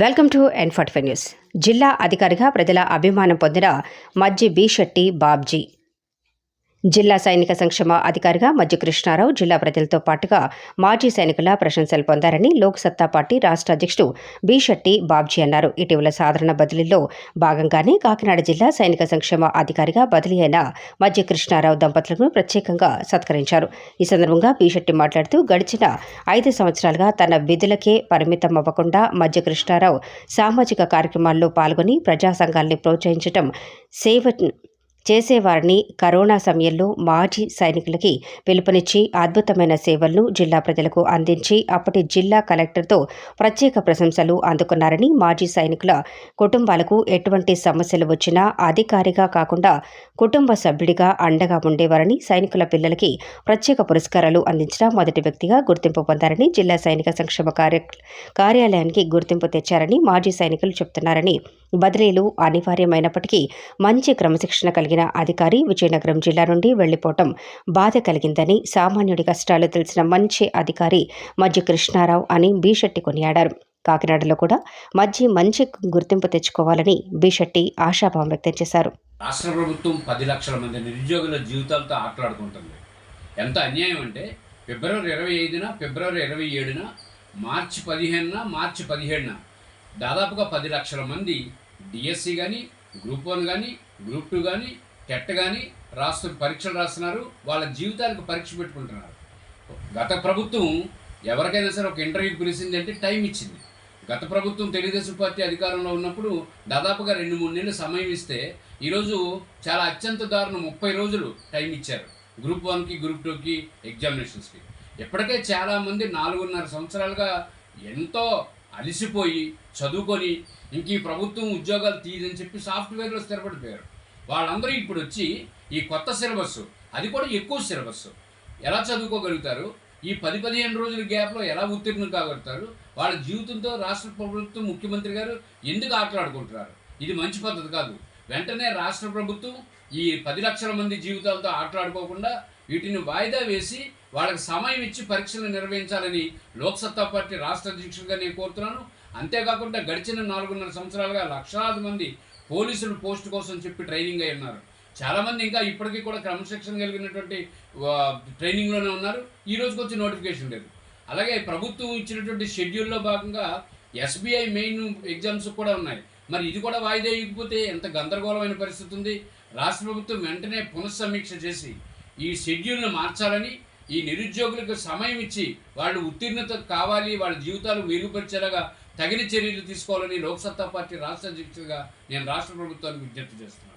Welcome to N forty news. జిల్లా అధికారిగా ప్రజల అభిమానం పొందిన మజ్జి బి శెట్టి బాబ్జీ. జిల్లా సైనిక సంక్షేమ అధికారిగా మధ్య కృష్ణారావు జిల్లా ప్రజలతో పాటుగా మాజీ సైనికుల ప్రశంసలు పొందారని లోక్ సత్తా పార్టీ రాష్ట్ర అధ్యక్షుడు బి శెట్టి బాబ్జీ అన్నారు. ఇటీవల సాధారణ బదిలీలో భాగంగానే కాకినాడ జిల్లా సైనిక సంక్షేమ అధికారిగా బదిలీ అయిన మధ్య కృష్ణారావు దంపతులను ప్రత్యేకంగా సత్కరించారు. ఈ సందర్భంగా బి శెట్టి మాట్లాడుతూ గడిచిన ఐదు సంవత్సరాలుగా తన విధులకే పరిమితం అవ్వకుండా మధ్య కృష్ణారావు సామాజిక కార్యక్రమాల్లో పాల్గొని ప్రజా సంఘాల్ని ప్రోత్సహించడం సేవ చేసేవారిని కరోనా సమయంలో మాజీ సైనికులకి పిలుపునిచ్చి అద్భుతమైన సేవలను జిల్లా ప్రజలకు అందించి అప్పటి జిల్లా కలెక్టర్తో ప్రత్యేక ప్రశంసలు అందుకున్నారని మాజీ సైనికుల కుటుంబాలకు ఎటువంటి సమస్యలు వచ్చినా అధికారిగా కాకుండా కుటుంబ సభ్యుడిగా అండగా ఉండేవారని సైనికుల పిల్లలకి ప్రత్యేక పురస్కారాలు అందించిన మొదటి వ్యక్తిగా గుర్తింపు పొందారని జిల్లా సైనిక సంక్షేమ కార్య కార్యాలయానికి గుర్తింపు తెచ్చారని మాజీ సైనికులు చెబుతున్నారని బదిలీలు అనివార్యమైనప్పటికీ మంచి క్రమశిక్షణ కలిగి కలిగిన అధికారి విజయనగరం జిల్లా నుండి వెళ్ళిపోవటం బాధ కలిగిందని సామాన్యుడి కష్టాలు తెలిసిన మంచి అధికారి మధ్య కృష్ణారావు అని బీషెట్టి కొనియాడారు. కాకినాడలో కూడా మధ్య మంచి గుర్తింపు తెచ్చుకోవాలని బీషెట్టి ఆశాభావం వ్యక్తం చేశారు. రాష్ట్ర ప్రభుత్వం పది లక్షల మంది నిరుద్యోగుల జీవితాలతో ఆటలాడుకుంటుంది. ఎంత అన్యాయం అంటే ఫిబ్రవరి ఇరవై ఐదున ఫిబ్రవరి ఇరవై ఏడున మార్చి పదిహేనున మార్చి పదిహేడున దాదాపుగా పది లక్షల మంది డిఎస్సి కానీ గ్రూప్ వన్ కానీ గ్రూప్ టూ కానీ టెట్ కానీ రాస్తు పరీక్షలు రాస్తున్నారు. వాళ్ళ జీవితాలకు పరీక్ష పెట్టుకుంటున్నారు. గత ప్రభుత్వం ఎవరికైనా సరే ఒక ఇంటర్వ్యూ పిలిచింది అంటే టైం ఇచ్చింది. గత ప్రభుత్వం తెలుగుదేశం పార్టీ అధికారంలో ఉన్నప్పుడు దాదాపుగా రెండు మూడు నెలలు సమయం ఇస్తే ఈరోజు చాలా అత్యంత దారుణం. ముప్పై రోజులు టైం ఇచ్చారు. గ్రూప్ వన్కి గ్రూప్ టూకి ఎగ్జామినేషన్స్కి ఇప్పటికే చాలామంది నాలుగున్నర సంవత్సరాలుగా ఎంతో అలసిపోయి చదువుకొని ఇంక ఈ ప్రభుత్వం ఉద్యోగాలు తీయదని చెప్పి సాఫ్ట్వేర్లో స్థిరపడిపోయారు. వాళ్ళందరూ ఇప్పుడు వచ్చి ఈ కొత్త సిలబస్ అది కూడా ఎక్కువ సిలబస్. ఎలా చదువుకోగలుగుతారు? ఈ పది పదిహేను రోజుల గ్యాప్లో ఎలా ఉత్తీర్ణం కాగలుగుతారు? వాళ్ళ జీవితంతో రాష్ట్ర ప్రభుత్వం ముఖ్యమంత్రి గారు ఎందుకు ఆటలాడుకుంటున్నారు? ఇది మంచి పద్ధతి కాదు. వెంటనే రాష్ట్ర ప్రభుత్వం ఈ పది లక్షల మంది జీవితాలతో ఆటలాడుకోకుండా వీటిని వాయిదా వేసి వాళ్ళకి సమయం ఇచ్చి పరీక్షలు నిర్వహించాలని లోక్సత్తా పార్టీ రాష్ట్ర అధ్యక్షుడిగా నేను కోరుతున్నాను. అంతేకాకుండా గడిచిన నాలుగున్నర సంవత్సరాలుగా లక్షలాది మంది పోలీసులు పోస్ట్ కోసం చెప్పి ట్రైనింగ్ అయి ఉన్నారు. చాలామంది ఇంకా ఇప్పటికీ కూడా క్రమశిక్షణ కలిగినటువంటి ట్రైనింగ్లోనే ఉన్నారు. ఈ రోజుకి వచ్చి నోటిఫికేషన్ లేదు. అలాగే ప్రభుత్వం ఇచ్చినటువంటి షెడ్యూల్లో భాగంగా ఎస్బీఐ మెయిన్ ఎగ్జామ్స్ కూడా ఉన్నాయి. మరి ఇది కూడా వాయిదా ఇవ్వకపోతే ఎంత గందరగోళమైన పరిస్థితి ఉంది. రాష్ట్ర ప్రభుత్వం వెంటనే పునఃసమీక్ష చేసి ఈ షెడ్యూల్ను మార్చాలని ఈ నిరుద్యోగులకు సమయం ఇచ్చి వాళ్ళు ఉత్తీర్ణత కావాలి వాళ్ళ జీవితాలు మెరుగుపరిచేలాగా తగిన చర్యలు తీసుకోవాలని లోక్సత్తా పార్టీ రాష్ట్ర అధ్యక్షుడిగా నేను రాష్ట్ర ప్రభుత్వానికి విజ్ఞప్తి చేస్తున్నాను.